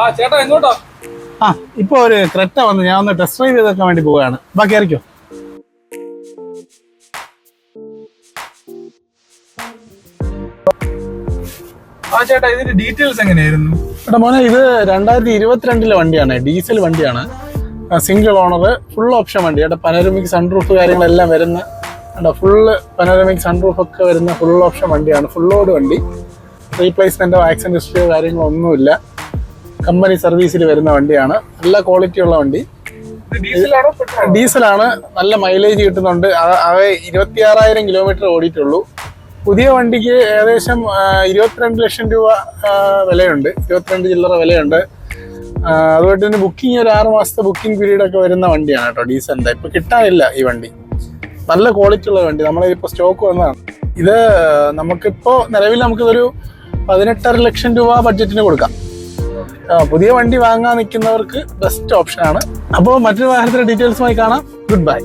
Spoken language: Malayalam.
ആ ചേട്ടാ എങ്ങോട്ടാ? ആ ഇപ്പൊ ഒരു ക്രെറ്റ വന്ന് ഞാൻ ഒന്ന് ടെസ്റ്റ് ഡ്രൈവ് ചെയ്തൊക്കെ വേണ്ടി പോവുകയാണ്. ബാക്കി ആയിരിക്കോ ആ ചേട്ടാ ഇതിന്റെ ഡീറ്റെയിൽസ് എങ്ങനെയായിരുന്നു? എടാ മോനെ ഇത് രണ്ടായിരത്തി ഇരുപത്തിരണ്ടിലെ വണ്ടിയാണ്. ഡീസൽ വണ്ടിയാണ്. സിംഗിൾ ഓണർ ഫുൾ ഓപ്ഷൻ വണ്ടി. ചേട്ടാ പനോരമിക് സൺറൂഫ് കാര്യങ്ങളെല്ലാം വരുന്ന ഫുള്ള് പനോരമിക് സൺറൂഫ് ഒക്കെ വരുന്ന ഫുൾ ഓപ്ഷൻ വണ്ടിയാണ്. ഫുൾ ലോഡ് വണ്ടി. റീപ്ലേസ്മെന്റോ ആക്സിഡന്റ് ഹിസ്റ്ററിയോ കാര്യങ്ങളോ ഒന്നുമില്ല. കമ്പനി സർവീസിൽ വരുന്ന വണ്ടിയാണ്. നല്ല ക്വാളിറ്റി ഉള്ള വണ്ടി. ഡീസലാണോ നല്ല മൈലേജ് കിട്ടുന്നുണ്ട്. അത് ഇരുപത്തിയാറായിരം കിലോമീറ്റർ ഓടിയിട്ടുള്ളൂ. പുതിയ വണ്ടിക്ക് ഏകദേശം ഇരുപത്തിരണ്ട് ലക്ഷം രൂപ വിലയുണ്ട്. ഇരുപത്തിരണ്ട് ചില്ലറ വിലയുണ്ട്. അതുപോലെ തന്നെ ബുക്കിംഗ് ഒരു ആറ് മാസത്തെ ബുക്കിംഗ് പീരീഡ് ഒക്കെ വരുന്ന വണ്ടിയാണ് കേട്ടോ ഡീസലിന്റെ. ഇപ്പൊ കിട്ടാനില്ല ഈ വണ്ടി. നല്ല ക്വാളിറ്റി ഉള്ള വണ്ടി. നമ്മളിപ്പോൾ സ്റ്റോക്ക് വന്നതാണ്. ഇത് നമുക്കിപ്പോൾ നിലവിൽ നമുക്കിതൊരു പതിനെട്ടര ലക്ഷം രൂപ ബഡ്ജറ്റിന് കൊടുക്കാം. പുതിയ വണ്ടി വാങ്ങാൻ നിൽക്കുന്നവർക്ക് ബെസ്റ്റ് ഓപ്ഷനാണ് അപ്പോൾ മറ്റൊരു വാഹനത്തിന്റെ ഡീറ്റെയിൽസുമായി കാണാം. Good bye